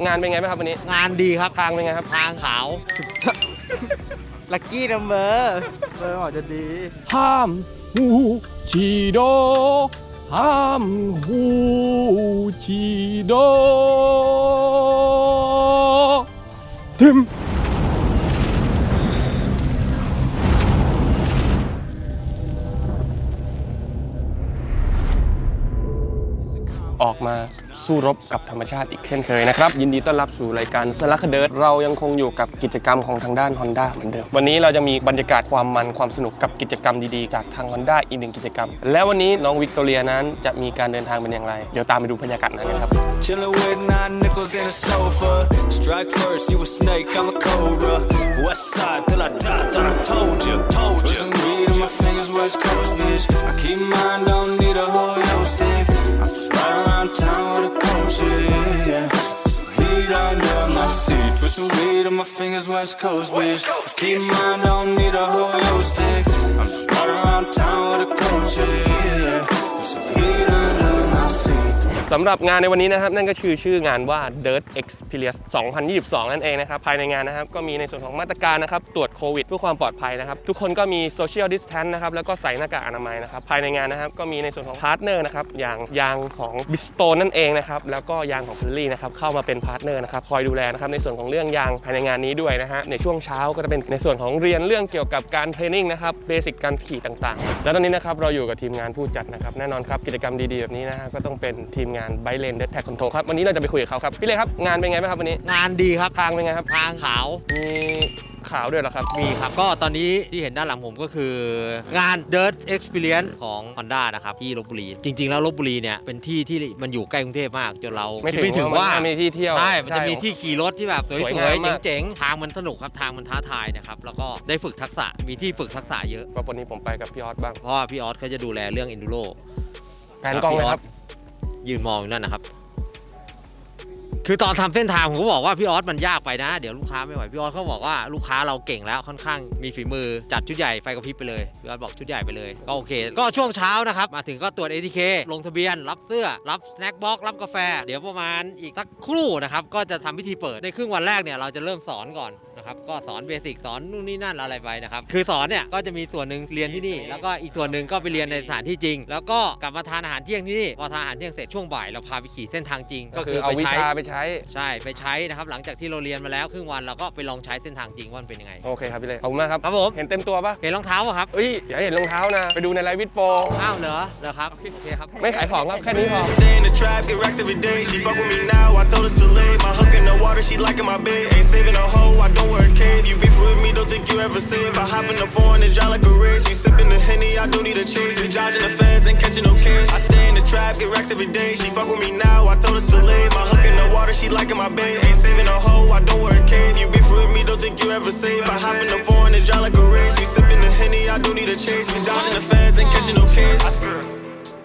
งานเป็นไงบ้างครับวันนี้ งานดีครับทางเป็นไงครับ ทางขาว ลักกี้นัมเบอร์เบอร์หมอจะดีห้ามหูชีโดห้ามหูชีโดทิม ออกมาสู้รบกับธรรมชาติอีกเช่นเคยนะครับ ยินดีต้อนรับสู่รายการสลักเดิร์ดเรายังคงอยู่กับกิจกรรมของทางด้าน Honda เหมือนเดิม วันนี้เราจะมีบรรยากาศความมันความสนุกกับกิจกรรมดีๆ จากทาง Honda อีกหนึ่งกิจกรรม และวันนี้น้องวิกตอเรียนั้นจะมีการเดินทางเป็นอย่างไร เดี๋ยวตามไปดูบรรยากาศนั้นกันครับ Chillin' with nine nickels in a sofa. Strike first, you a snake, I'm a cobra. West side till I die, thought I told you, told you. Put some weed on my fingers, West Coast, bitch. I keep mine, don't need a whole some weed on my fingers, West Coast, bitch. Keep mine, don't need a whole yo stick. I'm just ride around town with a coach, yeah. สำหรับงานในวันนี้นะครับ นั่นก็คือชื่องานว่า Dirt Experience 2022 นั่นเองนะครับ ภายในงานนะครับ ก็มีในส่วนของมาตรการนะครับ ตรวจโควิดเพื่อความปลอดภัยนะครับ ทุกคนก็มี Social Distance นะครับ แล้วก็ใส่หน้ากากอนามัยนะครับ ภายในงานนะครับ ก็มีในส่วนของพาร์ทเนอร์นะครับ อย่างยางของ b i s t o n e นั่นเองนะครับ แล้วก็ยางของ p พ l ลี่นะครับ เข้ามาเป็นพาร์ทเนอร์นะครับ คอยดูแลนะครับ ในส่วนของเรื่องยางภายในงานนี้ด้วยนะฮะ ในช่วงเช้าก็จะเป็นในส่วนของเรียนเรื่องเกี่ยวกับการเทรนนิ่งนะครับเบสิกการขี่ต่างๆ แล้วตอนนี้นะครับเราอยู่กับทีมงานผู้จัดนะครับแน่นอนครับกิจกรรมดีๆแบบนี้นะฮะก็ต้องเป็นทีมงานไบเลนเด t แท็กคอนโทรครับวันนี้เราจะไปคุยกับเขาครับพี่เลยครับงานเป็นไงบ้างครับวันนี้งานดีครับทางเป็นไงครับทางขาวมีขาวด้วยเหรอครับ มีครับ ก็ตอนนี้ที่เห็นด้านหลังผมก็คืองาน Dirt Experience ของ Honda นะครับ ที่ลบบุรี จริง ๆ แล้วลบบุรีเนี่ย เป็นที่ที่มันอยู่ใกล้กรุงเทพมาก จนเราไม่คิดถึงไม่ถึงว่านมีที่เที่ยว ใช่ มันจะมีที่ขี่รถที่แบบสสวยวงามยมากๆเจ๋งๆ ทางมันสนุกครับ ทางมันท้าทายนะครับ แล้วก็ได้ฝึกทักษะ มีที่ฝึกทักษะเยอะก็วันนี้ผมไปกับพี่ออสบ้าง เพราะว่าพี่ออสเขาจะดูแลเรื่อง Enduro แผนกล้องเลยครับ ยืนมองอยู่นั่นนะครับ คือตอนทำเส้นทางผมก็บอกว่าพี่ออสมันยากไปนะ เดี๋ยวลูกค้าไม่ไหวพี่ออสเขาบอกว่าลูกค้าเราเก่งแล้วค่อนข้างมีฝีมือจัดชุดใหญ่ไฟกระพริบไปเลยพี่ออสบอกชุดใหญ่ไปเลยก็โอเค ก็ช่วงเช้านะครับ มาถึงก็ตรวจ ATK ลงทะเบียน รับเสื้อ รับสแน็คบ็อกรับกาแฟ เดี๋ยวประมาณอีกสักครู่นะครับก็จะทำพิธีเปิดในครึ่งวันแรกเนี่ยเราจะเริ่มสอนก่อนนะครับก็สอนเบสิกสอนนู่นนี่นั่นอะไรไปนะครับคือสอนเนี่ยก็จะมีส่วนหนึ่งเรียนที่นี่ แล้วก็อีกส่วนหนึ่งก็ไปเรียนในสถานที่จริง แล้วก็กลับมาทานอาหารเที่ยงที่นี่พอทานอาหารเที่ยงเสร็จช่วงบ่ายเราพาไปขี่เส้นทางจริง ก็ก็คืคืออเอาไปวิใช้ชาไปใช้ใช่ไปใช้นะครับหลังจากที่เราเรียนมาแล้วครึ่งวันเราก็ไปลองใช้เส้นทางจริงว่ามันเป็นยังไงโอเคครับพี่เลยขอบคุณมากครับครับผมเห็นเต็มตัวปะเห็นรองเท้าป่ะครับเอ้ยอย่าให้เห็นรองเท้านะไปดูในไลฟ์วิดโปรอ้าวเหรอเหรอครับโอเคครับไม่ขายของครับแค่นี้พอ Stay in the trap, get racks every day. She fuck with me now, I told her to lay. My hook in the water, she liking my bed. Ain't saving a hoe, I don't You beef with me, don't think you ever save. I hop in the foreign and drive like a race. You sipping the henny, I don't need a chase. We dodging the feds, and catching no case. I stay in the trap, get racks every day. She fuck with me now, I told her to lay. My hook in the water, she liking my bed. Ain't saving a hoe, I don't a cave. You beef with me, don't think you ever save. I hop in the foreign and drive like a race. You sipping the henny, I don't need a chase. We dodging the feds, and catching no case. I.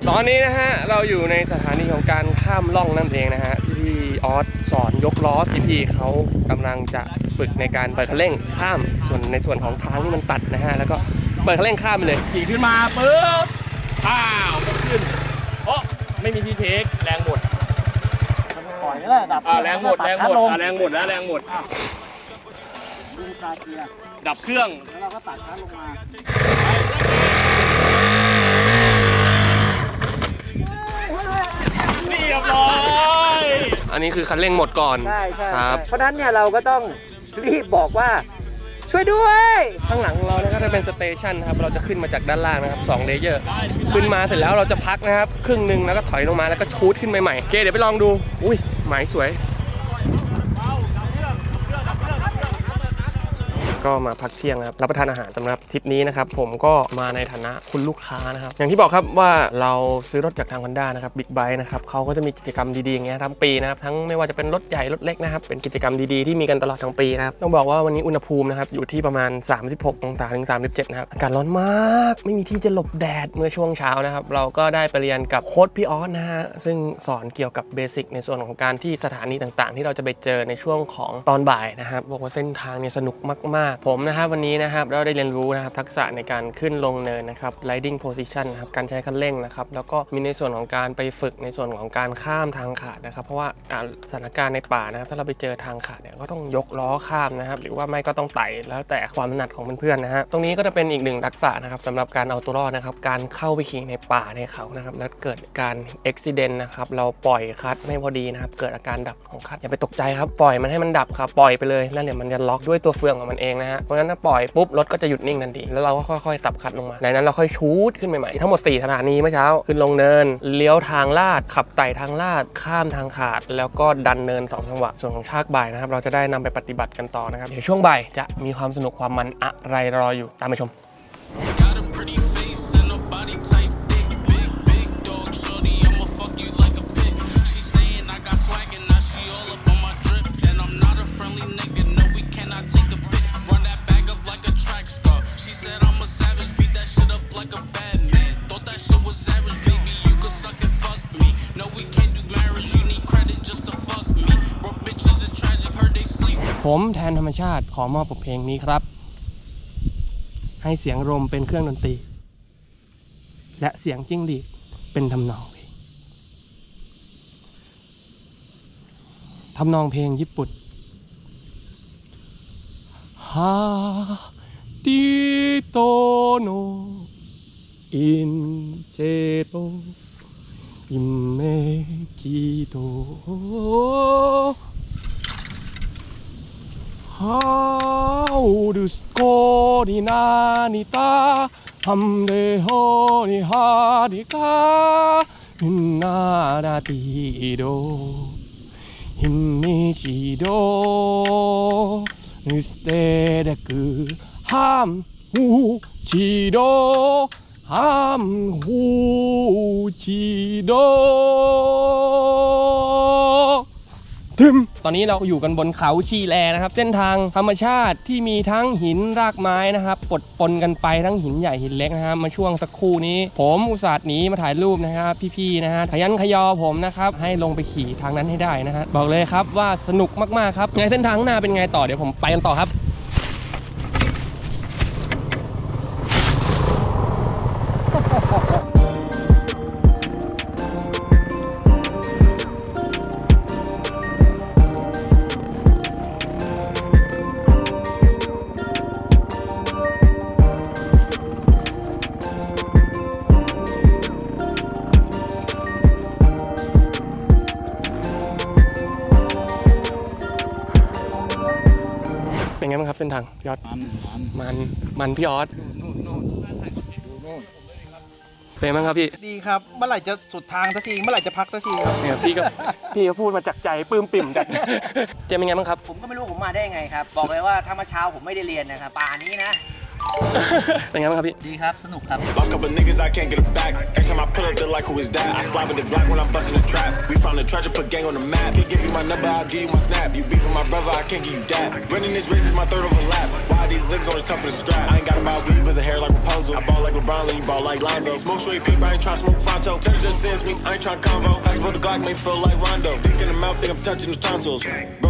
ตอนนี้นะฮะเราอยู่ในสถานีของการข้ามล่องนั่นเองนะฮะที่ออสสอนยกล้อพี่พี่ๆเขากำลังจะฝึกในการเปิดคันเร่งข้ามส่วนในส่วนของทางที่มันตัดนะฮะแล้วก็เปิดคันเร่งข้ามไปเลยขี่ขึ้นมาปึ๊บอ้าวขึ้นโอ้ไม่มีที่เทคแรงหมดปล่อยก็ได้ดับอ่าแรงหมดแรงหมดลงอ่าแรงหมดนะแรงหมดดูคาเกียร์ดับเครื่องแล้วเราก็ตัดคันลงมา เรียบร้อย อันนี้คือคันเร่งหมดก่อนใช่ใช่ครับ เพราะฉะนั้นเนี่ยเราก็ต้องรีบบอกว่าช่วยด้วย ข้างหลังของเรานะครับจะเป็นสเตชันนะครับเราจะขึ้นมาจากด้านล่างนะครับ2เลเยอร์ขึ้นมาเสร็จแล้วเราจะพักนะครับ ครึ่งหนึ่งแล้วก็ถอยลงมาแล้วก็ชูดขึ้นไปใหม่โอเคเดี๋ยวไปลองดู อุ้ยหมายสวย ก็มาพักเที่ยงนะครับรับประทานอาหารสำหรับทริปนี้นะครับผมก็มาในฐานะคุณลูกค้านะครับอย่างที่บอกครับว่าเราซื้อรถจากทาง Honda นะครับบิ๊กไบค์นะครับเขาก็จะมีกิจกรรมดีๆอย่างเงี้ยทั้งปีนะครับทั้งไม่ว่าจะเป็นรถใหญ่รถเล็กนะครับเป็นกิจกรรมดีๆที่มีกันตลอดทั้งปีนะครับต้องบอกว่าวันนี้อุณหภูมินะครับอยู่ที่ประมาณ 36 องศาถึง 37 นะครับอากาศร้อนมาก ไม่มีที่จะหลบแดดเมื่อช่วงเช้านะครับเราก็ได้ไปเรียนกับโค้ชพี่ออสนะฮะซึ่งสอนเกี่ยวกับเบสิกในส่วนของการที่สถานีต่างๆ ที่เราจะไปเจอในช่วงของตอนบ่ายนะครับบอกว่าเส้นทางเนี่ยสนุกมากผมนะครับวันนี้นะครับเราได้เรียนรู้นะครับทักษะในการขึ้นลงเนินนะครับ riding position นะครับการใช้คันเร่งนะครับแล้วก็มีในส่วนของการไปฝึกในส่วนของการข้ามทางขาดนะครับ เพราะว่าสถานการณ์ในป่านะครับถ้าเราไปเจอทางขาดเนี่ยก็ต้องยกล้อข้ามนะครับ หรือว่าไม่ก็ต้องไต่แล้วแต่ความถนัดของเพื่อนๆนะฮะตรงนี้ก็จะเป็นอีกหนึ่งทักษะนะครับสำหรับการเอาตัวรอดนะครับการเข้าไปขี่ในป่าในเขานะครับแล้วเกิดการอุบิเหตุนะครับเราปล่อยคลัตช์ไม่พอดีนะครับเกิดอาการดับของคลัตช์อย่าไปตกใจครับปล่อยมันให้มันดับครับปล่อยไปเลยแล้วเดี๋ยมันจะล็อกด้วยตัวเฟืองของมันเองนะฮะ เพราะฉะนั้นถ้าปล่อยปุ๊บรถก็จะหยุดนิ่งทันที แล้วเราก็ค่อยๆสับคัดลงมาในนั้นเราค่อยชูดขึ้นใหม่ๆทั้งหมด 4 สถานีเมื่อเช้า ขึ้นลงเนิน เลี้ยวทางลาด ขับไต่ทางลาด ข้ามทางขาด แล้วก็ดันเนิน2จังหวะ ส่วนของชากบ่ายนะครับ เราจะได้นำไปปฏิบัติกันต่อนะครับ เดี๋ยวช่วงบ่ายจะมีความสนุกความมันอะไรรออยู่ ตามไปชม ผมแทนธรรมชาติขอมอบบทเพลงนี้ครับ ให้เสียงลมเป็นเครื่องดนตรี และเสียงจิ้งหรีดเป็นทำนองเพลงทำนองเพลงญี่ปุ่นฮาติโตโนอินเจโตอิเมจิโต 하우르스코리 나니타 함대허니 하리가 은나라디로 힘내시려 으스테레크 그 함우지로 함우지로. ทึมตอนนี้เราอยู่กันบนเขาชีแลนะครับ เส้นทางธรรมชาติที่มีทั้งหินรากไม้นะครับปดปนกันไปทั้งหินใหญ่หินเล็กนะครับมาช่วงสักครู่นี้ ผมอุตส่าห์หนีมาถ่ายรูปนะครับ พี่ๆนะฮะขยันขยอผมนะครับให้ลงไปขี่ทางนั้นให้ได้นะฮะบอกเลยครับว่าสนุกมากๆครับไงเส้นทางข้างหน้าเป็นไงต่อเดี๋ยวผมไปกันต่อครับ เป็นไงบ้างครับเส้นทางพี่ออสมันมันพี่ออสเป็นไงบ้างครับพี่ดีครับเมื่อไหร่จะสุดทางสักทีเมื่อไหร่จะพักสักทีครับเนี่ยพี่ก็พี่ก็พูดมาจากใจปลื้มปิ่มกันเจมเป็นไงบ้างครับผมก็ไม่รู้ผมมาได้ไงครับ บอกเลยว่าถ้าเมื่อเช้าผมไม่ได้เรียนนะครับป่านี้นะ เป็นไงบ้างครับพี่ ดีครับ สนุกครับ Lost couple niggas, I can't get it back. Every time I pull up, they're like, who is that? I slide with the Glock when I'm busting the trap. We found a treasure, put gang on the map. Can't give you my number, I'll give you my snap. You beef with my brother, I can't give you that. Running this race is my third overlap. Why these niggas only tough for the strap? I ain't got about weed, cause the hair like Rapunzel. I ball like LeBron, then you ball like Lonzo. Smoke straight paper, I ain't tryna smoke Fonto. Turn just sends me, I ain't tryna convo. Pass about the Glock, make me feel like Rondo. Dick in the mouth, think I'm touching the tonsils.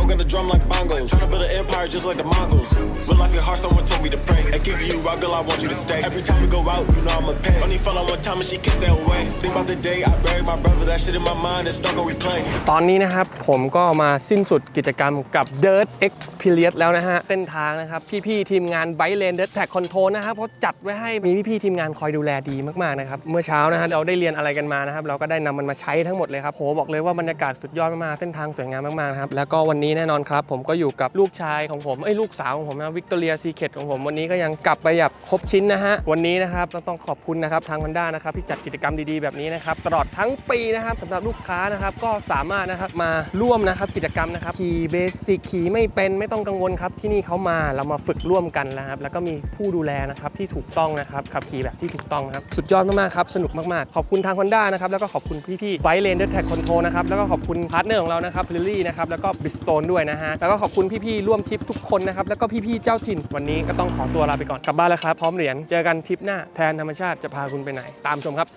Bro got the drum like bongos. Tryna build an empire just like the Mongols. Real life your heart, someone told me to pray. And give you rock, girl, I want you to stay. Every time we go out, you know I'ma pay. Only fell out one time and she kissed that away. Think about the day I buried my brother, that shit in my mind is stuck on replay. ตอนนี้นะครับ ผมก็มาสิ้นสุดกิจกรรมกับ Dirt Experience แล้วนะฮะ เส้นทางนะครับ พี่ๆ ทีมงาน b i เลน Dirt Tag Control นะครับเขาจัดไว้ให้มีพี่ๆ ทีมงานคอยดูแลดีมากๆนะครับ เมื่อเช้านะฮะเราได้เรียนอะไรกันมานะครับ เราก็ได้นำมันมาใช้ทั้งหมดเลยครับโหบอกเลยว่าบรรยากาศสุดยอดมากๆเส้นทางสวยงามมากๆนะครับแล้วก็วันนี้แน่นอนครับ ผมก็อยู่กับลูกชายของผม เอ้ยลูกสาวของผมนะวิกตอเรียซีเคทของผม วันนี้ก็ยังกลับไปแบบครบชิ้นนะฮะ วันนี้นะครับต้องต้องขอบคุณนะครับทาง Honda นะครับที่จัดกิจกรรมดีๆแบบนี้นะครับตลอดทั้งปีนะครับสำหรับลูกค้านะครับก็สามารถนะครับมาร่วมนะครับกิจกรรมนะครับขี่เบสิกขี่ไม่เป็นไม่ต้องกังวลครับที่นี่เขามาเรามาฝึกร่วมกันนะครับแล้วก็มีผู้ดูแลนะครับที่ถูกต้องนะครับขับขี่แบบที่ถูกต้องนะครับสุดยอดมากๆครับสนุกมากๆ ขอบคุณทาง Honda นะครับแล้วก็ขอบคุณพี่ๆไบเลนเดอร์แท็กคอนโทรนะครับแล้วก็ขอบคุณพาร์ทเนอร์ของเรานะครับลิลี่นะครับแล้วก็บิสโตนด้วยนะฮะ แล้วก็ขอบคุณพี่ๆร่วมทริปทุกคนนะครับ แล้วก็พี่ๆเจ้าถิ่น วันนี้ก็ต้องขอตัวลาไปก่อน กลับบ้านแล้วครับ พร้อมเหรียญ เจอกันทริปหน้า แทนธรรมชาติจะพาคุณไปไหน ตามชมครับ